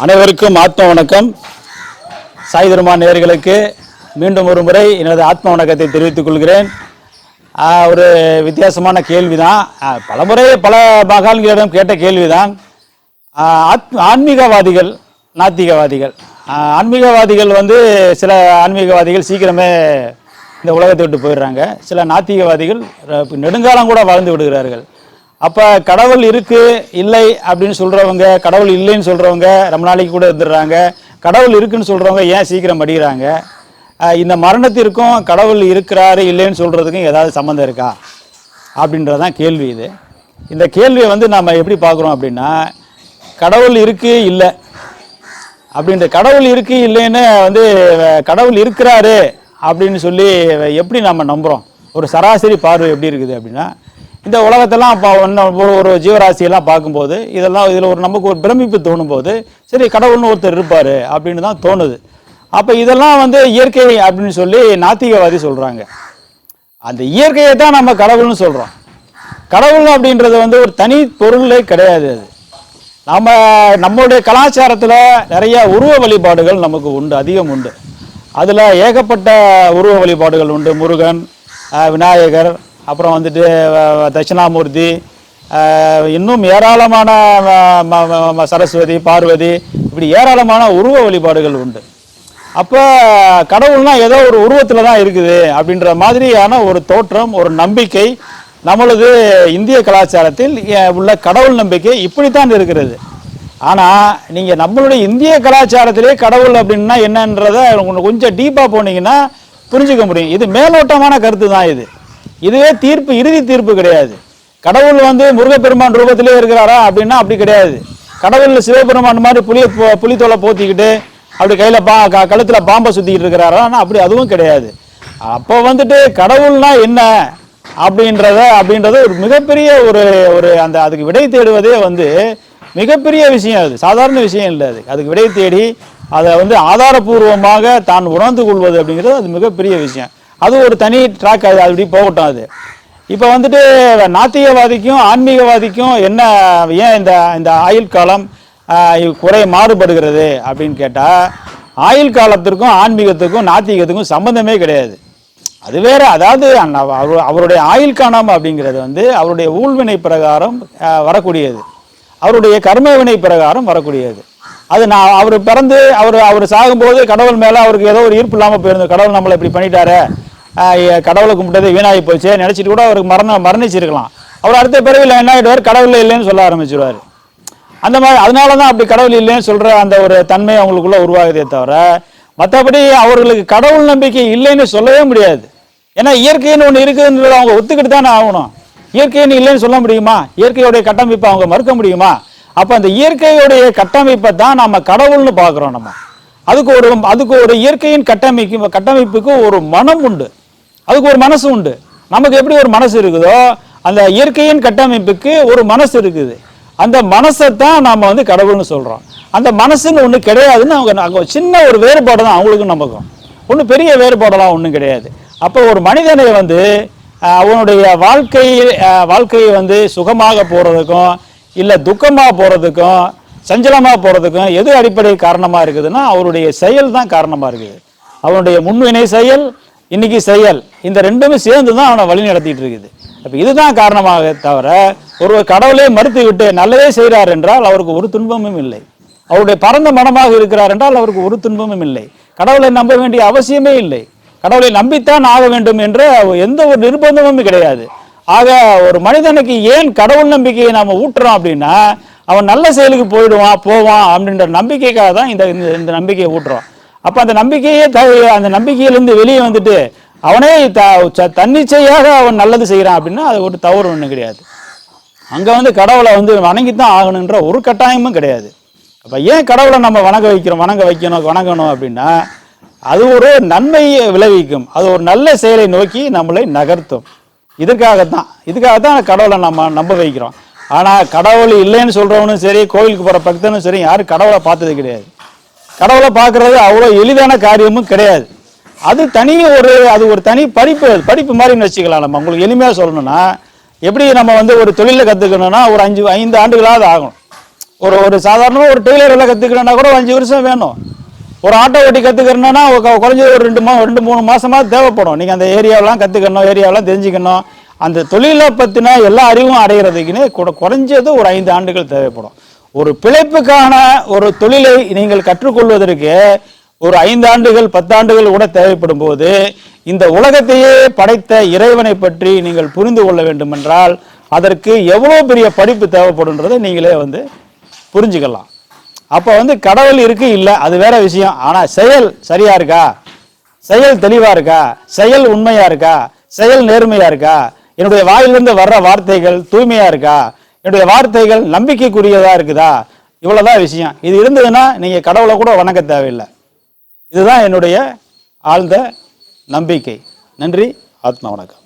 அனைவருக்கும் ஆத்ம வணக்கம். சாய் திருமான் நேயர்களுக்கு மீண்டும் ஒரு முறை எனது ஆத்ம வணக்கத்தை தெரிவித்துக் கொள்கிறேன். ஒரு வித்தியாசமான கேள்விதான். ஆஹ், பலமுறை பல மகான்களிடம் கேட்ட கேள்விதான். தான் ஆத்- ஆன்மீகவாதிகள் நாத்திகவாதிகள். ஆன்மீகவாதிகள் வந்து சில ஆன்மீகவாதிகள் சீக்கிரமே இந்த உலகத்தை விட்டு போயிடுறாங்க. சில நாத்திகவாதிகள் நெடுங்காலம் கூட வாழ்ந்து விடுகிறார்கள். அப்போ கடவுள் இருக்குது இல்லை அப்படின்னு சொல்கிறவங்க கடவுள் இல்லைன்னு சொல்கிறவங்க ரொம்ப நாளைக்கு கூட இருந்துடுறாங்க. கடவுள் இருக்குன்னு சொல்கிறவங்க ஏன் சீக்கிரம் படிக்கிறாங்க இந்த மரணத்திற்கும் கடவுள் இருக்கிறாரு இல்லைன்னு சொல்கிறதுக்கும் ஏதாவது சம்மந்தம் இருக்கா? அப்படின்றதான் கேள்வி இது. இந்த கேள்வியை வந்து நம்ம எப்படி பார்க்குறோம் அப்படின்னா கடவுள் இருக்குது இல்லை. அப்படின்ற கடவுள் இருக்கு இல்லைன்னு வந்து கடவுள் இருக்கிறாரு அப்படின்னு சொல்லி எப்படி நம்ம நம்புகிறோம் ஒரு சராசரி பார்வை எப்படி இருக்குது அப்படின்னா இந்த உலகத்தெல்லாம் இப்போ ஒரு ஒரு ஜீவராசியெல்லாம் பார்க்கும்போது இதெல்லாம் இதில் ஒரு நமக்கு ஒரு பிரமிப்பு தோணும் போது சரி கடவுள்னு ஒருத்தர் இருப்பார் அப்படின்னு தான் தோணுது. அப்போ இதெல்லாம் வந்து இயற்கை அப்படின்னு சொல்லி நாத்திகவாதி சொல்கிறாங்க அந்த இயற்கையை தான் நம்ம கடவுள்னு சொல்கிறோம் கடவுள் அப்படின்றது வந்து ஒரு தனி பொருளே கிடையாது அது. நம்ம நம்மளுடைய கலாச்சாரத்தில் நிறைய உருவ வழிபாடுகள் நமக்கு உண்டு அதிகம் உண்டு. அதில் ஏகப்பட்ட உருவ வழிபாடுகள் உண்டு. முருகன் விநாயகர் அப்புறம் வந்துட்டு தட்சிணாமூர்த்தி இன்னும் ஏராளமான சரஸ்வதி பார்வதி இப்படி ஏராளமான உருவ வழிபாடுகள் உண்டு. அப்போ கடவுள்னா ஏதோ ஒரு உருவத்தில் தான் இருக்குது அப்படின்ற மாதிரியான ஒரு தோற்றம் ஒரு நம்பிக்கை நம்மளது இந்திய கலாச்சாரத்தில் உள்ள கடவுள் நம்பிக்கை இப்படித்தான் இருக்கிறது. ஆனால் நீங்கள் நம்மளுடைய இந்திய கலாச்சாரத்திலே கடவுள் அப்படின்னா என்னன்றதை கொஞ்சம் டீப்பாக போனீங்கன்னா புரிஞ்சுக்க முடியும். இது மேலோட்டமான கருத்து தான் இது. இதுவே தீர்ப்பு இறுதி தீர்ப்பு கிடையாது. கடவுள் வந்து முருகப்பெருமான் ரூபத்திலே இருக்கிறாரா அப்படின்னா அப்படி கிடையாது. கடவுள் சிவபெருமான் மாதிரி புளிய புளித்தோலை போத்திக்கிட்டு அப்படி கையில் பா க கழுத்தில் பாம்பை சுற்றிக்கிட்டு இருக்கிறாரா? அப்படி அதுவும் கிடையாது. அப்போ வந்துட்டு கடவுள்னா என்ன அப்படின்றத அப்படின்றது ஒரு மிகப்பெரிய ஒரு ஒரு அந்த அதுக்கு விடை தேடுவதே வந்து மிகப்பெரிய விஷயம் அது. சாதாரண விஷயம் இல்லை அது. அதுக்கு விடை தேடி அதை வந்து ஆதாரபூர்வமாக தான் உணர்ந்து கொள்வது அப்படிங்கிறது அது மிகப்பெரிய விஷயம். அது ஒரு தனி ட்ராக் அது அப்படி போகட்டும் அது. இப்போ வந்துட்டு நாத்திகவாதிக்கும் ஆன்மீகவாதிக்கும் என்ன ஏன் இந்த இந்த ஆயுள் காலம் குறை மாறுபடுகிறது அப்படின்னு கேட்டால் ஆயுள் காலத்திற்கும் ஆன்மீகத்துக்கும் நாத்திகத்துக்கும் சம்பந்தமே கிடையாது. அது வேற அதாவது அவர் அவருடைய ஆயுள் காலம் அப்படிங்கிறது வந்து அவருடைய ஊழ்வினை பிரகாரம் வரக்கூடியது. அவருடைய கர்ம வினை பிரகாரம் வரக்கூடியது. அது நான் அவர் பிறந்து அவர் அவர் சாகும்போது கடவுள் மேலே அவருக்கு ஏதோ ஒரு ஈர்ப்பு இல்லாமல் போயிருந்தது. கடவுள் நம்மளை இப்படி பண்ணிட்டாரு. கடவுளை கும்பிட்டது வீணாகி போச்சு. நினச்சிட்டு கூட அவருக்கு மரணம் மரணிச்சிருக்கலாம். அவர் அடுத்த பிறவியில் என்ன ஆகிடுவார் கடவுள் இல்லைன்னு சொல்ல ஆரம்பிச்சிருவார். அந்த மாதிரி அதனால தான் அப்படி கடவுள் இல்லைன்னு சொல்கிற அந்த ஒரு தன்மை அவங்களுக்குள்ளே உருவாகுதே தவிர மற்றபடி அவர்களுக்கு கடவுள் நம்பிக்கை இல்லைன்னு சொல்லவே முடியாது. ஏன்னா இயற்கைன்னு ஒன்று இருக்குதுன்றது அவங்க ஒத்துக்கிட்டு தானே ஆகணும். இயற்கைன்னு இல்லைன்னு சொல்ல முடியுமா? இயற்கையுடைய கட்டமைப்பை அவங்க மறுக்க முடியுமா? அப்போ அந்த இயற்கையுடைய கட்டமைப்பை தான் நம்ம கடவுள்னு பார்க்குறோம் நம்ம. அதுக்கு ஒரு அதுக்கு ஒரு இயற்கையின் கட்டமைக்கு கட்டமைப்புக்கு ஒரு மனம் உண்டு. அதுக்கு ஒரு மனசு உண்டு. நமக்கு எப்படி ஒரு மனசு இருக்குதோ அந்த இயற்கையின் கட்டமைப்புக்கு ஒரு மனசு இருக்குது. அந்த மனசை தான் நாம் வந்து கடவுள்னு சொல்கிறோம் அந்த மனசுன்னு ஒன்று கிடையாதுன்னு அவங்க அங்கே சின்ன ஒரு வேறுபாடு தான் அவங்களுக்கும் நமக்கும் ஒன்றும் பெரிய வேறுபாடெல்லாம் ஒன்றும் கிடையாது. அப்போ ஒரு மனிதனை வந்து அவனுடைய வாழ்க்கை வாழ்க்கையை வந்து சுகமாக போகிறதுக்கும் இல்லை துக்கமாக போகிறதுக்கும் சஞ்சலமாக போகிறதுக்கும் எது அடிப்படை காரணமாக இருக்குதுன்னா அவருடைய செயல் தான் காரணமாக இருக்குது. அவனுடைய முன்வினை செயல் இன்னைக்கு செயல் இந்த ரெண்டுமே சேர்ந்து தான் அவனை வழி நடத்திட்டு இருக்குது. அப்போ இதுதான் காரணமாக தவிர ஒரு கடவுளே மறுத்து விட்டு நல்லதே செய்கிறார் என்றால் அவருக்கு ஒரு துன்பமும் இல்லை. அவருடைய பரந்த மனமாக இருக்கிறார் என்றால் அவருக்கு ஒரு துன்பமும் இல்லை. கடவுளை நம்ப வேண்டிய அவசியமே இல்லை. கடவுளை நம்பித்தான் ஆக வேண்டும் என்ற எந்த ஒரு நிர்பந்தமும் கிடையாது. ஆக ஒரு மனிதனுக்கு ஏன் கடவுள் நம்பிக்கையை நாம் ஊட்டுறோம் அப்படின்னா அவன் நல்ல செயலுக்கு போயிடுவான் போவான் அப்படின்ற நம்பிக்கைக்காக தான் இந்த இந்த- இந்த நம்பிக்கையை ஊட்டுறோம். அப்போ அந்த நம்பிக்கையே த அந்த நம்பிக்கையிலேருந்து வெளியே வந்துட்டு அவனே த ச- தன்னிச்சையாக அவன் நல்லது செய்கிறான் அப்படின்னா அது ஒரு தவறு ஒன்றும் கிடையாது. அங்கே வந்து கடவுளை வந்து வணங்கித்தான் ஆகணுன்ற ஒரு கட்டாயமும் கிடையாது. அப்போ ஏன் கடவுளை நம்ம வணங்க வைக்கிறோம் வணங்க வைக்கணும் வணங்கணும் அப்படின்னா அது ஒரு நன்மையை விளைவிக்கும். அது ஒரு நல்ல செயலை நோக்கி நம்மளை நகர்த்தும். இதுக்காகத்தான் இதுக்காகத்தான் கடவுளை நம்ம நம்ப வைக்கிறோம். ஆனால் கடவுள் இல்லைன்னு சொல்கிறவனும் சரி கோயிலுக்கு போகிற பக்தனும் சரி யாரும் கடவுளை பார்த்தது கிடையாது. கடவுளை பார்க்கறது அவ்வளோ எளிதான காரியமும் கிடையாது. அது தனி ஒரு அது ஒரு தனி படிப்பு படிப்பு மாதிரி வச்சுக்கலாம் நம்ம. உங்களுக்கு எளிமையாக சொல்லணும்னா எப்படி நம்ம வந்து ஒரு தொழிலில் கற்றுக்கணும்னா ஒரு அஞ்சு ஐந்து ஆண்டுகளாவது ஆகும் ஒரு ஒரு சாதாரணமாக ஒரு டெய்லர் கற்றுக்கணுன்னா கூட ஒரு அஞ்சு வருஷம் வேணும். ஒரு ஆட்டோ ஓட்டி கற்றுக்கிறேன்னா குறைஞ்சது ஒரு ரெண்டு மா ரெண்டு மூணு மாதமாக தேவைப்படும். நீங்கள் அந்த ஏரியாவெலாம் கற்றுக்கணும் ஏரியாவெலாம் தெரிஞ்சுக்கணும். அந்த தொழிலை பற்றின எல்லா அறிவும் அடைகிறதுக்குன்னு கூட குறைஞ்சது ஒரு ஐந்து ஆண்டுகள் தேவைப்படும். ஒரு பிழைப்புக்கான ஒரு தொழிலை நீங்கள் கற்றுக்கொள்வதற்கு ஒரு ஐந்து ஆண்டுகள் பத்தாண்டுகள் கூட தேவைப்படும் போது இந்த உலகத்தையே படைத்த இறைவனை பற்றி நீங்கள் புரிந்து கொள்ள வேண்டுமென்றால் அதற்கு எவ்வளோ பெரிய படிப்பு தேவைப்படுன்றதை நீங்களே வந்து புரிஞ்சுக்கலாம். அப்போ வந்து கடவுள் இருக்கு இல்லை அது வேற விஷயம். ஆனால் செயல் சரியா இருக்கா? செயல் தெளிவாக இருக்கா? செயல் உண்மையாக இருக்கா? செயல் நேர்மையாக இருக்கா? என்னுடைய வாயிலிருந்து வர்ற வார்த்தைகள் தூய்மையாக இருக்கா? என்னுடைய வார்த்தைகள் நம்பிக்கைக்குரியதாக இருக்குதா? இவ்வளோதான் விஷயம். இது இருந்ததுன்னா நீங்கள் கடவுளை கூட வணங்க தேவையில்லை. இதுதான் என்னுடைய ஆழ்ந்த நம்பிக்கை. நன்றி ஆத்மா வணக்கம்.